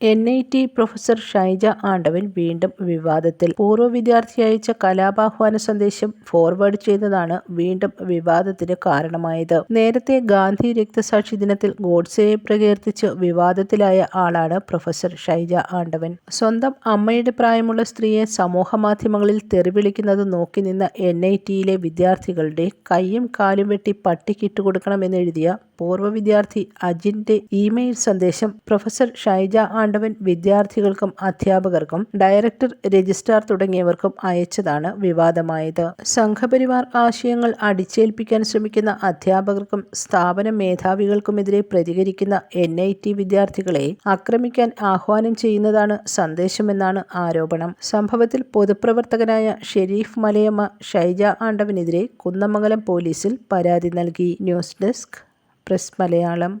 N I T professor Shaija Andavan വീണ്ടും വിവാദത്തിൽ. പൂർവ വിദ്യാർത്ഥി അയച്ച കലാപാഹ്വാന സന്ദേശം ഫോർവേഡ് ചെയ്തതാണ് വീണ്ടും വിവാദത്തിന് കാരണമായത്. നേരത്തെ ഗാന്ധി രക്തസാക്ഷി ദിനത്തിൽ ഗോഡ്സെയെ പ്രകീർത്തിച്ച് വിവാദത്തിലായ ആളാണ് പ്രൊഫസർ ഷൈജ ആണ്ടവൻ. സ്വന്തം അമ്മയുടെ പ്രായമുള്ള സ്ത്രീയെ സമൂഹ മാധ്യമങ്ങളിൽ തെറിവിളിക്കുന്നത് നോക്കി നിന്ന എൻ ഐ ടിയിലെ വിദ്യാർത്ഥികളുടെ കൈയും കാലും വെട്ടി പട്ടിക്കിട്ട് കൊടുക്കണമെന്നെഴുതിയ പൂർവ വിദ്യാർത്ഥി അജിന്റെ ഇമെയിൽ സന്ദേശം പ്രൊഫസർ ഷൈജ ആണ്ടവൻ വിദ്യാർത്ഥികൾക്കും അധ്യാപകർക്കും ഡയറക്ടർ രജിസ്ട്രാർ തുടങ്ങിയവർക്കും അയച്ചതാണ് വിവാദമായത്. സംഘപരിവാർ ആശയങ്ങൾ അടിച്ചേൽപ്പിക്കാൻ ശ്രമിക്കുന്ന അധ്യാപകർക്കും സ്ഥാപന മേധാവികൾക്കുമെതിരെ പ്രതികരിക്കുന്ന എൻ ഐ ടി വിദ്യാർത്ഥികളെ ആക്രമിക്കാൻ ആഹ്വാനം ചെയ്യുന്നതാണ് സന്ദേശമെന്നാണ് ആരോപണം. സംഭവത്തിൽ പൊതുപ്രവർത്തകനായ ഷെരീഫ് മലയമ്മ ഷൈജ ആണ്ടവനെതിരെ കുന്നമംഗലം പോലീസിൽ പരാതി നൽകി. News desk press Malayalam.